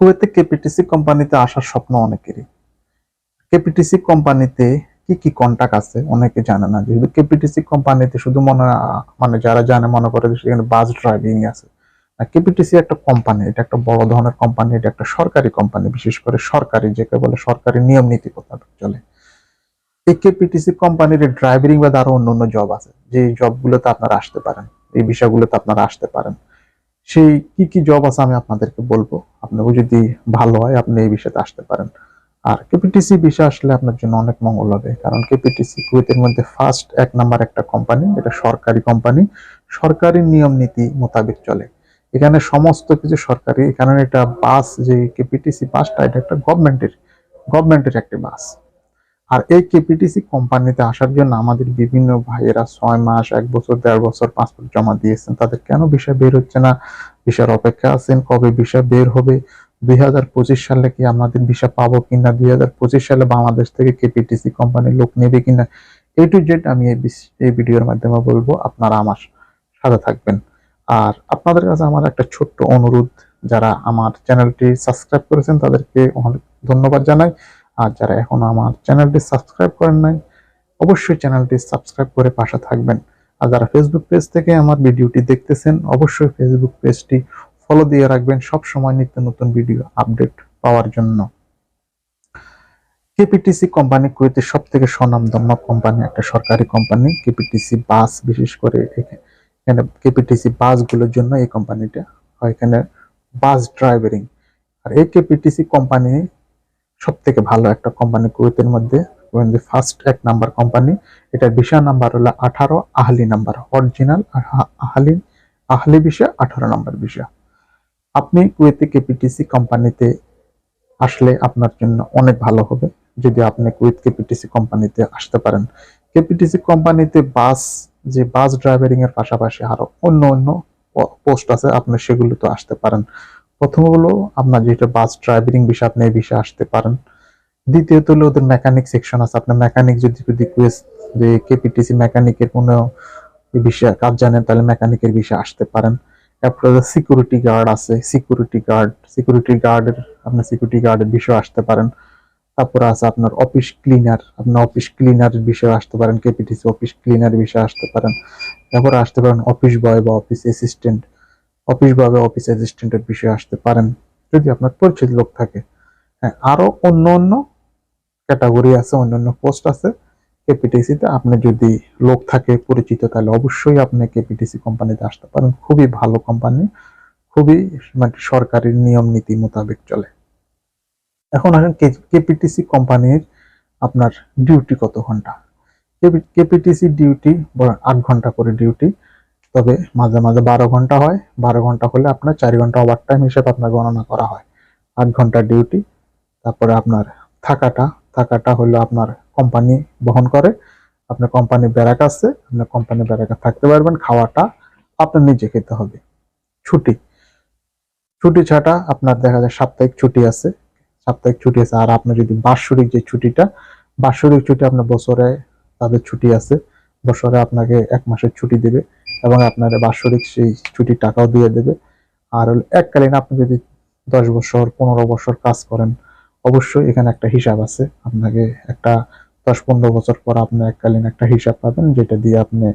কুয়েতে কেপিটিসি কোম্পানিতে আসার স্বপ্ন অনেকেরই। কেপিটিসি কোম্পানিতে কি কি কন্টাক্ট আছে অনেকে জানে না। যেহেতু কেপিটিসি কোম্পানিতে শুধু মনে মানে যারা জানে মনে করে যে সেখানে বাস ড্রাইভিং আছে। কেপিটিসি একটা কোম্পানি, এটা একটা বড় ধরনের কোম্পানি, এটা একটা সরকারি কোম্পানি, বিশেষ করে সরকারি, যেকে বলে সরকারি নিয়ম নীতি মোতাবেক চলে। এই কেপিটিসি কোম্পানির ড্রাইভিং বা আরও অন্য অন্য জব আছে। যে জবগুলোতে আপনারা আসতে পারেন, এই বিষয়গুলোতে আপনারা আসতে পারেন। সেই কি কি জব আছে আমি আপনাদেরকে বলব? আপনাকে যদি ভালো হয়, আপনি এই বিষয়তে আসতে পারেন। আর কেপিটিসি বিষয় আসলে আপনার জন্য অনেক মঙ্গল হবে, কারণ কেপিটিসি কুয়েতের মধ্যে ফার্স্ট এক নাম্বার একটা কোম্পানি এটা সরকারি কোম্পানি সরকারি নিয়ম নীতি মোতাবেক চলে। এখানে সমস্ত কিছু সরকারি, এখানে একটা বাস যে কেপিটিসি বাসটা এটা একটা গভর্নমেন্টের গভর্নমেন্টের একটি বাস আর এই কেপিটিসি কোম্পানিতে আসার জন্য আমাদের বিভিন্ন ভাইয়েরা ছয় মাস, এক বছর, দেড় বছর পাসপোর্ট জমা দিয়েছেন। তাদের কেন বিষয় বের হচ্ছে না? বিষয়ের অপেক্ষা আছেন। কবে বিষয় বের হবে? দুই হাজার পঁচিশ সালে কি আমাদের ভিসা পাবো কিনা? দুই হাজার পঁচিশ সালে বাংলাদেশ থেকে কেপিটিসি কোম্পানির লোক নেবে কিনা? এ টু জেড আমি এই ভিডিওর মাধ্যমে বলব, আপনারা আমার সাথে থাকবেন। আর আপনাদের কাছে আমার একটা ছোট্ট অনুরোধ, যারা আমার চ্যানেলটি সাবস্ক্রাইব করেছেন, তাদেরকে অনেক ধন্যবাদ জানাই। আর যারা এখনও আমার চ্যানেলটি সাবস্ক্রাইব করেন নাই, অবশ্যই চ্যানেলটি সাবস্ক্রাইব করে পাশে থাকবেন। আর যারা ফেসবুক পেজ থেকে আমার ভিডিওটি দেখতেছেন, অবশ্যই ফেসবুক পেজটি ফলো দিয়ে রাখবেন সব সময় নিত্য নতুন ভিডিও আপডেট পাওয়ার জন্য। কেপিটিসি কোম্পানি কুয়েতের সব থেকে স্বনামধন্য কোম্পানি একটা সরকারি কোম্পানি কেপিটিসি বাস বিশেষ করে এখা- এখানে কেপিটিসি বাসগুলোর জন্য এই কোম্পানিটা হয় এখানে বাস ড্রাইভারিং আর এই কেপিটিসি কোম্পানি সব থেকে ভালো একটা কোম্পানি কুয়েতের মধ্যে ফার্স্ট এক নাম্বার কোম্পানি এটার ভিসা নাম্বার হলো আঠারো, আহলি নাম্বার অরিজিনাল আহলি আহলি ভিসা আঠারো নাম্বার ভিসা আপনি কুয়েতে কেপিটিসি কোম্পানিতে আসলে আপনার জন্য অনেক ভালো হবে, যদি আপনি কুয়েত কেপিটিসি কোম্পানিতে আসতে পারেন। কেপিটিসি কোম্পানিতে বাস যে বাস ড্রাইভারিং এর পাশাপাশি আরও অন্য অন্য পোস্ট আছে, আপনি সেগুলোতে আসতে পারেন। প্রথম হলো আপনার যেটা বাস ড্রাইভিং বিষয় আপনি এই বিষয়ে আসতে পারেন। দ্বিতীয়ত হলো ওদের মেকানিক সেকশন আছে। আপনার মেকানিক যদি যদি কুয়েস যে কেপিটিসি মেকানিকের কোনো বিষয়ে কাজ জানেন, তাহলে মেকানিকের বিষয়ে আসতে পারেন। তারপরে সিকিউরিটি গার্ড আছে। সিকিউরিটি গার্ড সিকিউরিটি গার্ডের আপনার সিকিউরিটি গার্ডের বিষয়ে আসতে পারেন। তারপরে আছে আপনার অফিস ক্লিনার আপনার অফিস ক্লিনারের বিষয়ে আসতে পারেন। কেপিটিসি অফিস ক্লিনার বিষয়ে আসতে পারেন। তারপরে আসতে পারেন অফিস বয় বা অফিস অ্যাসিস্ট্যান্ট অফিস বা অফিস অ্যাসিস্ট্যান্টের বিষয়ে আসতে পারেন, যদি আপনার পরিচিত লোক থাকে। হ্যাঁ আরও অন্য অন্য ক্যাটাগরি আছে, অন্য অন্য পোস্ট আছে কেপিটিসিতে আপনি যদি লোক থাকে, পরিচিত, তাহলে অবশ্যই আপনি কেপিটিসি কোম্পানিতে আসতে পারেন। খুবই ভালো কোম্পানি খুবই মানে সরকারি নিয়ম নীতি মোতাবেক চলে। এখন আসেন কেপিটিসি কোম্পানির আপনার ডিউটি কত ঘণ্টা? কেপিটিসি ডিউটি আট ঘণ্টা করে ডিউটি তবে মাঝে মাঝে বারো ঘণ্টা হয়। বারো ঘণ্টা হলে আপনার চার ঘণ্টা ওভার টাইম হিসেবে আপনার গণনা করা হয়। আট ঘণ্টা ডিউটি তারপরে আপনার থাকাটা। থাকাটা হলো আপনার কোম্পানি বহন করে। আপনার কোম্পানি ব্যারাক আছে। আপনার কোম্পানি ব্যারাকে থাকতে পারবেন। খাওয়াটা আপনার নিজে খেতে হবে। ছুটি। ছুটি ছাটা আপনার দেখা যায় সাপ্তাহিক ছুটি আছে। সাপ্তাহিক ছুটি আছে। আর আপনার যদি বাৎসরিক যে ছুটিটা, বাৎসরিক ছুটি আপনার বছরে তাদের ছুটি আছে। বছরে আপনাকে এক মাসের ছুটি দেবে। এবং আপনার বাৎসরিক সেই ছুটির টাকাও দিয়ে দেবে। আর এককালীন আপনি যদি দশ বছর, পনেরো বছর কাজ করেন, অবশ্যই এখানে একটা হিসাব আছে। আপনাকে একটা দশ পনেরো বছর পর আপনি এককালীন একটা হিসাব পাবেন, যেটা দিয়ে আপনি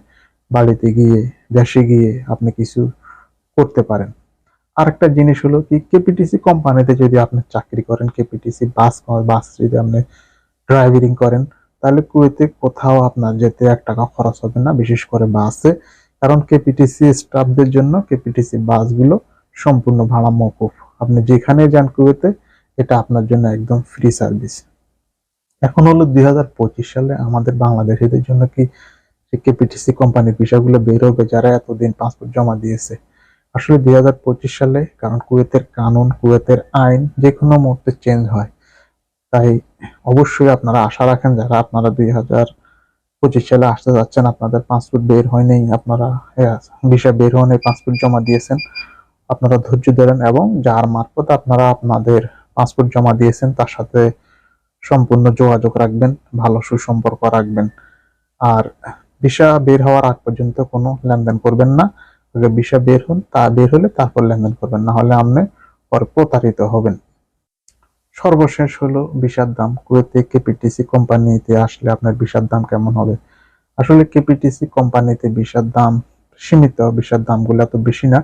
বাড়িতে গিয়ে, দেশে গিয়ে আপনি কিছু করতে পারেন। আরেকটা জিনিস হলো কি, কেপিটিসি কোম্পানিতে যদি আপনি চাকরি করেন, কেপিটিসি বাস বাস যদি আপনি ড্রাইভিং করেন, তাহলে কুয়েতে কোথাও আপনার যেতে এক টাকা খরচ হবে না, বিশেষ করে বাসে। কারণ কেপিটিসি স্টাফদের জন্য কেপিটিসি বাসগুলো সম্পূর্ণ ভাড়া মকুফ আপনি যেখানে যান কুয়েতে, এটা আপনার জন্য একদম ফ্রি সার্ভিস এখন হলো দু হাজার পঁচিশ সালে আমাদের বাংলাদেশিদের জন্য কি কেপিটিসি কোম্পানির বিষয়গুলো বের হবে, যারা এতদিন পাসপোর্ট জমা দিয়েছে। আসলে দুই হাজার পঁচিশ সালে, কারণ কুয়েতের কানুন, কুয়েতের আইন যে কোনো মুহূর্তে চেঞ্জ হয়। তাই অবশ্যই আপনারা আশা রাখেন যারা আপনারা দুই হাজার পঁচিশ সালে আসতে যাচ্ছেন, আপনাদের পাসপোর্ট বের হয়নি, আপনারা বিষয় বের হয়নি পাসপোর্ট জমা দিয়েছেন। আপনারা ধৈর্য ধরেন এবং যার মারফত আপনারা আপনাদের পাসপোর্ট জমা দিয়েছেন, তার সাথে সম্পূর্ণ যোগাযোগ রাখবেন, ভালো সুসম্পর্ক রাখবেন। আর ভিসা বের হওয়ার আগ পর্যন্ত কোনো লেনদেন করবেন না। ভিসা বের হন, তা বের হলে তারপর লেনদেন করবেন, না হলে আপনি পরে প্রতারিত হবেন। সর্বশেষ হলো বিষার দাম। কুয়েতে কেপিটিসি কোম্পানিতে আসলে আপনার ভিসার দাম কেমন হবে? আসলে কেপিটিসি কোম্পানিতে ভিসার দাম, সীমিত ভিসার দামগুলো এত বেশি না।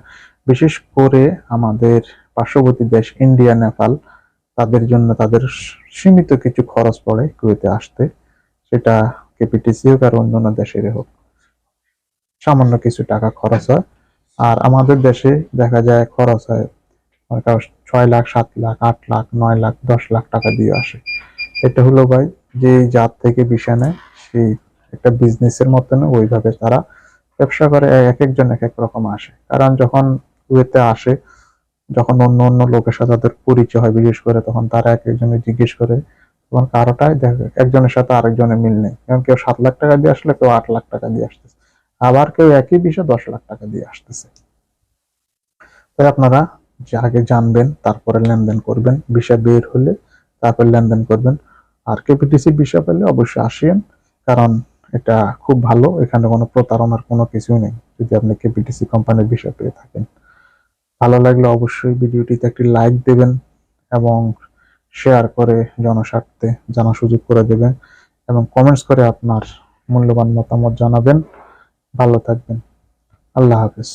বিশেষ করে আমাদের পার্শ্ববর্তী দেশ ইন্ডিয়া, নেপাল, তাদের জন্য তাদের সীমিত কিছু খরচ পড়ে কুয়েতে আসতে। সেটা কেপিটিসি হোক আর অন্যান্য দেশের হোক। সামান্য কিছু টাকা খরচ হয়। আর আমাদের দেশে দেখা যায় খরচ হয় করো ছয় লাখ, সাত লাখ, আট লাখ, নয় লাখ, দশ লাখ টাকা দিয়ে আসে। এটা হলো ভাই, যে জাত থেকে বিষা নেয় সেই একটা বিজনেসের মতন ওইভাবে তারা ব্যবসা করে এক একজন এক এক রকম আসে। কারণ যখন কুয়েতে আসে, যখন অন্য অন্য লোকের সাথে তাদের পরিচয় হয়, বিশেষ করে তখন তারা এক একজনে জিজ্ঞেস করে, তখন কারোটাই দেখে, একজনের সাথে আরেকজনের মিল নেই। কারণ কেউ সাত লাখ টাকা দিয়ে আসলে কেউ আট লাখ টাকা দিয়ে আসতেছে। আবার কেউ একই বিষয়ে দশ লাখ টাকা দিয়ে আসতেছে। তাই আপনারা আগে জানবেন, তারপরে লেনদেন করবেন, বিষয় বের হলে তারপর লেনদেন করবেন। আর কেপিটিসি বিষয় পেলে অবশ্যই আসিয়েন কারণ এটা খুব ভালো, এখানে কোনো প্রতারণার কোনো কিছুই নেই, যদি আপনি কেপিটিসি কোম্পানির বিষয় পেয়ে থাকেন। ভালো লাগলে অবশ্যই ভিডিওটিতে একটি লাইক দেবেন এবং শেয়ার করে জনস্বার্থে জানার সুযোগ করে দেবেন এবং কমেন্টস করে আপনার মূল্যবান মতামত জানাবেন। ভালো থাকবেন। আল্লাহ হাফেজ।